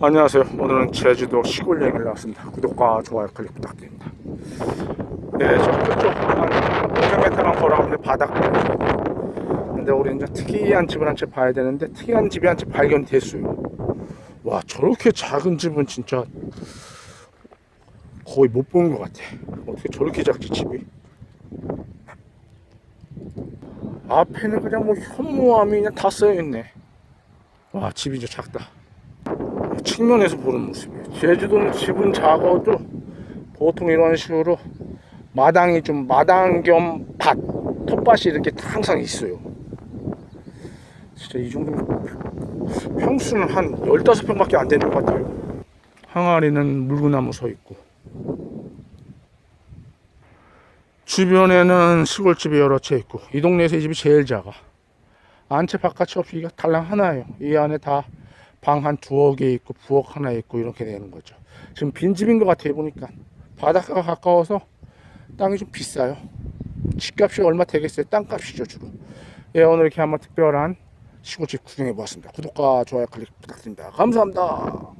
안녕하세요. 오늘은 제주도 시골 여행을 나왔습니다. 구독과 좋아요 클릭 부탁드립니다. 네, 저 끝쪽 한 500m만 걸어가면 바닷가예요. 근데 우리 이제 특이한 집을 한 채 봐야 되는데 특이한 집이 한 채 발견됐어요. 와, 저렇게 작은 집은 진짜 거의 못 본 것 같아. 어떻게 저렇게 작지 집이? 앞에는 그냥 뭐 현무암이 그냥 다 써여 있네. 와, 집이 이제 작다. 측면에서 보는 모습이에요. 제주도는 집은 작아도 보통 이런 식으로 마당이 좀 마당 겸 밭, 텃밭이 이렇게 항상 있어요. 진짜 이 정도면 평수는 한 15평밖에 안 되는 것 같아요. 항아리는 물구나무 서 있고 주변에는 시골집이 여러 채 있고 이 동네에서 이 집이 제일 작아. 안채 바깥이 없이 이게 달랑 하나예요. 이 안에 다 방 한 두어 개 있고 부엌 하나 있고 이렇게 되는 거죠. 지금 빈집인 것 같아요 보니까 바닷가가 가까워서 땅이 좀 비싸요. 집값이 얼마 되겠어요? 땅값이죠 주로. 예 오늘 이렇게 한번 특별한 시골집 구경해 보았습니다. 구독과 좋아요 클릭 부탁드립니다. 감사합니다.